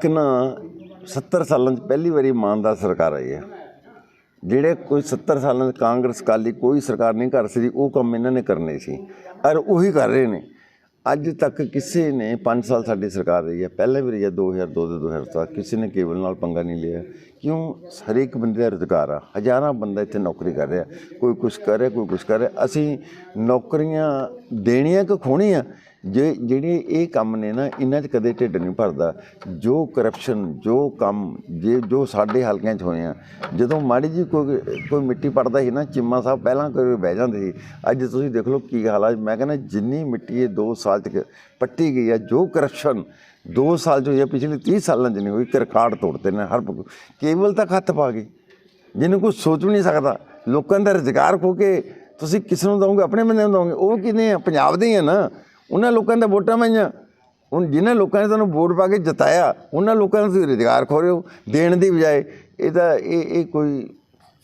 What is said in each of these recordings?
ਇੱਕ ਨਾ 70 ਸਾਲਾਂ 'ਚ ਪਹਿਲੀ ਵਾਰੀ ਇਮਾਨਦਾਰ ਸਰਕਾਰ ਆਈ ਹੈ। ਜਿਹੜੇ ਕੋਈ 70 ਸਾਲਾਂ 'ਚ ਕਾਂਗਰਸ ਕਾਲੀ ਕੋਈ ਸਰਕਾਰ ਨਹੀਂ ਕਰ ਸਕਦੀ ਉਹ ਕੰਮ ਇਹਨਾਂ ਨੇ ਕਰਨੇ ਸੀ। ਔਰ ਉਹੀ ਕਰ ਰਹੇ ਨੇ। ਅੱਜ ਤੱਕ ਕਿਸੇ ਨੇ 5 ਸਾਲ ਸਾਡੀ ਸਰਕਾਰ ਰਹੀ ਹੈ। ਪਹਿਲਾਂ ਵੀ ਰਹੀ ਹੈ 2002 ਤੋਂ 2000 ਤੱਕ ਕਿਸੇ ਨੇ ਕੇਵਲ ਨਾਲ ਪੰਗਾ ਨਹੀਂ ਲਿਆ। ਕਿਉਂ? ਹਰੇਕ ਬੰਦੇ ਦਾ ਰੁਜ਼ਗਾਰ ਆ। ਹਜ਼ਾਰਾਂ ਬੰਦਾ ਇੱਥੇ ਨੌਕਰੀ ਕਰ ਰਿਹਾ। ਕੋਈ ਕੁਛ ਕਰ ਰਿਹਾ, ਕੋਈ ਕੁਛ ਕਰ ਰਿਹਾ। ਅਸੀਂ ਨੌਕਰੀਆਂ ਦੇਣੀਆਂ ਕਿ ਖੋਣੀਆਂ ਜੇ ਜਿਹੜੇ ਇਹ ਕੰਮ ਨੇ ਨਾ, ਇਹਨਾਂ 'ਚ ਕਦੇ ਢਿੱਡ ਨਹੀਂ ਭਰਦਾ। ਜੋ ਕਰਪਸ਼ਨ ਜੋ ਕੰਮ, ਜੇ ਜੋ ਸਾਡੇ ਹਲਕਿਆਂ 'ਚ ਹੋਏ ਆ, ਜਦੋਂ ਮਾੜੀ ਜੀ ਕੋਈ ਕੋਈ ਮਿੱਟੀ ਪੜਦਾ ਸੀ ਨਾ, ਚਿੰਮਾ ਸਾਹਿਬ ਪਹਿਲਾਂ ਕੋਈ ਬਹਿ ਜਾਂਦੇ ਸੀ। ਅੱਜ ਤੁਸੀਂ ਦੇਖ ਲਓ ਕੀ ਹਾਲ ਆ। ਮੈਂ ਕਹਿੰਦਾ ਜਿੰਨੀ ਮਿੱਟੀ ਇਹ 2 ਸਾਲ 'ਚ ਪੱਟੀ ਗਈ ਆ, ਜੋ ਕਰਪਸ਼ਨ 2 ਸਾਲ 'ਚ ਹੋਈ ਪਿਛਲੇ 30 ਸਾਲਾਂ 'ਚ ਨਹੀਂ ਹੋਈ ਕਿ ਰਿਕਾਰਡ ਤੋੜਦੇ ਨੇ ਹਰ ਪ- ਕੇਵਲ ਤੱਕ ਹੱਥ ਪਾ ਗਈ ਜਿਹਨੂੰ ਕੋਈ ਸੋਚ ਵੀ ਨਹੀਂ ਸਕਦਾ। ਲੋਕਾਂ ਦਾ ਰੁਜ਼ਗਾਰ ਖੋ ਕੇ ਤੁਸੀਂ ਕਿਸ ਨੂੰ ਦਵੋਗੇ, ਆਪਣੇ ਬੰਦੇ ਨੂੰ ਦਵੋਗੇ, ਉਹ ਕਿਨੇ ਆ? ਪੰਜਾਬ ਦੇ ਹੀ ਆ ਨਾ। ਉਹਨਾਂ ਲੋਕਾਂ ਦਾ ਵੋਟਾਂ ਪਾਈਆਂ। ਹੁਣ ਜਿਨ੍ਹਾਂ ਲੋਕਾਂ ਨੇ ਤੁਹਾਨੂੰ ਵੋਟ ਪਾ ਕੇ ਜਿਤਾਇਆ, ਉਹਨਾਂ ਲੋਕਾਂ ਨੂੰ ਤੁਸੀਂ ਰੁਜ਼ਗਾਰ ਖੋ ਰਹੇ ਹੋ, ਦੇਣ ਦੀ ਬਜਾਏ। ਇਹ ਤਾਂ ਇਹ ਇਹ ਕੋਈ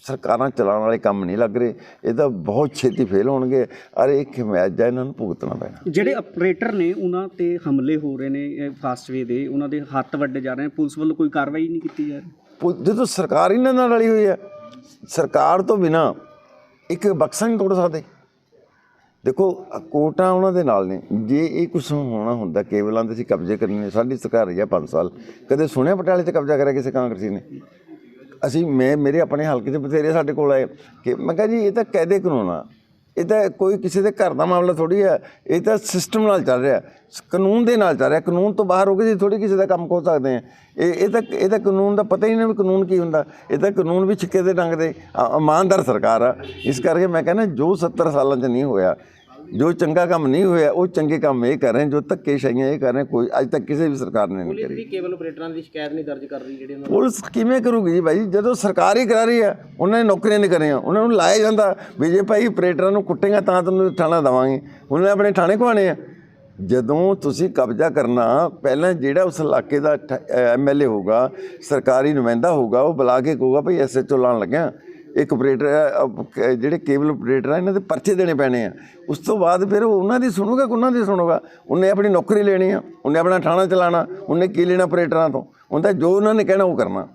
ਸਰਕਾਰਾਂ ਚਲਾਉਣ ਵਾਲੇ ਕੰਮ ਨਹੀਂ ਲੱਗ ਰਹੇ ਇਹ ਤਾਂ ਬਹੁਤ ਛੇਤੀ ਫੇਲ ਹੋਣਗੇ। ਔਰ ਇਹ ਖਿਮਾਇਜਾ ਇਹਨਾਂ ਨੂੰ ਭੁਗਤਣਾ ਪੈਣਾ। ਜਿਹੜੇ ਆਪਰੇਟਰ ਨੇ ਉਹਨਾਂ ਤੇ ਹਮਲੇ ਹੋ ਰਹੇ ਨੇ ਫਾਸਟਵੇ ਦੇ ਉਹਨਾਂ ਦੇ ਹੱਥ ਵੱਡੇ ਜਾ ਰਹੇ ਨੇ ਪੁਲਿਸ ਵੱਲੋਂ ਕੋਈ ਕਾਰਵਾਈ ਨਹੀਂ ਕੀਤੀ ਜਾ ਰਹੀ। ਜਦੋਂ ਸਰਕਾਰ ਇਹਨਾਂ ਨਾਲ ਰਲੀ ਹੋਈ ਹੈ। ਸਰਕਾਰ ਤੋਂ ਬਿਨਾ ਇੱਕ ਬਕਸਾ ਨਹੀਂ ਤੋੜ ਸਕਦੇ। ਦੇਖੋ ਅ, ਕੋਰਟਾਂ ਉਹਨਾਂ ਦੇ ਨਾਲ ਨੇ। ਜੇ ਇਹ ਕੁਝ ਹੋਣਾ ਹੁੰਦਾ ਕੇਵਲਾਂ ਦੇ ਸੀ ਕਬਜ਼ੇ ਕਰਨੇ ਸਾਡੀ ਸਰਕਾਰ ਰਹੀ ਹੈ 5 ਸਾਲ। ਕਦੇ ਸੁਣਿਆ ਪਟਿਆਲੇ ਤੇ ਕਬਜ਼ਾ ਕਰਿਆ ਕਿਸੇ ਕਾਂਗਰਸੀ ਨੇ? ਅਸੀਂ ਮੈਂ, ਮੇਰੇ ਆਪਣੇ ਹਲਕੇ 'ਚ ਬਥੇਰੇ ਸਾਡੇ ਕੋਲ ਆਏ ਕਿ ਮੈਂ ਕਿਹਾ ਜੀ ਇਹ ਤਾਂ ਕਾਇਦੇ ਕਾਨੂੰਨ ਆ। ਇਹ ਤਾਂ ਕੋਈ ਕਿਸੇ ਦੇ ਘਰ ਦਾ ਮਾਮਲਾ ਥੋੜੀ ਹੈ ਇਹ ਤਾਂ ਸਿਸਟਮ ਨਾਲ ਚੱਲ ਰਿਹਾ। ਕਾਨੂੰਨ ਦੇ ਨਾਲ ਚੱਲ ਰਿਹਾ। ਕਾਨੂੰਨ ਤੋਂ ਬਾਹਰ ਹੋ ਕੇ ਜੀ ਥੋੜੀ ਕਿਸੇ ਦਾ ਕੰਮ ਖੋ ਸਕਦੇ ਆ ਇਹ ਇਹ ਤਾਂ ਇਹ ਤਾਂ ਕਾਨੂੰਨ ਦਾ ਪਤਾ ਹੀ ਨਹੀਂ ਵੀ ਕਾਨੂੰਨ ਕੀ ਹੁੰਦਾ। ਇਹ ਤਾਂ ਕਾਨੂੰਨ ਵੀ ਛਿੱਕੇ ਦੇ ਡੰਗ ਦੇ। ਅ- ਇਮਾਨਦਾਰ ਸਰਕਾਰ ਆ। ਇਸ ਕਰਕੇ ਮੈਂ ਕਹਿੰਦਾ ਜੋ 70 ਸਾਲਾਂ 'ਚ ਨਹੀਂ ਹੋਇਆ ਜੋ ਚੰਗਾ ਕੰਮ ਨਹੀਂ ਹੋਇਆ ਉਹ ਚੰਗੇ ਕੰਮ ਇਹ ਕਰ ਰਹੇ ਜੋ ਧੱਕੇ ਸ਼ਾਈਆਂ ਇਹ ਕਰ ਰਹੇ ਕੋਈ ਅੱਜ ਤੱਕ ਕਿਸੇ ਵੀ ਸਰਕਾਰ ਨੇ ਨਹੀਂ ਕਰੀ। ਕੇਬਲ ਆਪਰੇਟਰਾਂ ਦੀ ਸ਼ਿਕਾਇਤ ਨਹੀਂ ਦਰਜ ਕਰ ਰਹੀ ਜਿਹੜੇ ਉਹਨਾਂ ਪੁਲਿਸ ਕਿਵੇਂ ਕਰੂਗੀ ਜੀ ਭਾਈ? ਜਦੋਂ ਸਰਕਾਰ ਹੀ ਕਰਾ ਰਹੀ ਹੈ ਉਹਨਾਂ ਨੇ ਨੌਕਰੀਆਂ ਨਹੀਂ ਕਰੀਆਂ ਉਹਨਾਂ ਨੂੰ ਲਾਇਆ ਜਾਂਦਾ। ਵੀ ਜੇ ਭਾਈ ਆਪਰੇਟਰਾਂ ਨੂੰ ਕੁੱਟੇਗਾ ਤਾਂ ਤੁਹਾਨੂੰ ਥਾਣਾ ਦੇਵਾਂਗੇ। ਉਹਨਾਂ ਨੇ ਆਪਣੇ ਥਾਣੇ ਖਵਾਣੇ ਆ। ਜਦੋਂ ਤੁਸੀਂ ਕਬਜ਼ਾ ਕਰਨਾ ਪਹਿਲਾਂ ਜਿਹੜਾ ਉਸ ਇਲਾਕੇ ਦਾ ਐਮਐਲਏ ਹੋਊਗਾ ਸਰਕਾਰੀ ਨੁਮਾਇੰਦਾ ਹੋਊਗਾ ਉਹ ਬੁਲਾ ਕੇ ਕਹੂਗਾ ਭਈ ਐਸਐਚਓ ਲਾਣ ਲੱਗਿਆ। ਇੱਕ ਆਪਰੇਟਰ ਜਿਹੜੇ ਕੇਬਲ ਆਪਰੇਟਰ ਆ, ਇਹਨਾਂ ਦੇ ਪਰਚੇ ਦੇਣੇ ਪੈਣੇ ਆ। ਉਸ ਤੋਂ ਬਾਅਦ ਫਿਰ ਉਹਨਾਂ ਦੀ ਸੁਣੂਗਾ ਉਹਨਾਂ ਦੀ ਸੁਣੂਗਾ? ਉਹਨੇ ਆਪਣੀ ਨੌਕਰੀ ਲੈਣੀ ਆ, ਉਹਨੇ ਆਪਣਾ ਥਾਣਾ ਚਲਾਣਾ, ਉਹਨੇ ਕੀ ਲੈਣਾ ਆਪਰੇਟਰਾਂ ਤੋਂ? ਉਹਦਾ ਜੋ ਉਹਨਾਂ ਨੇ ਕਹਿਣਾ ਉਹ ਕਰਨਾ।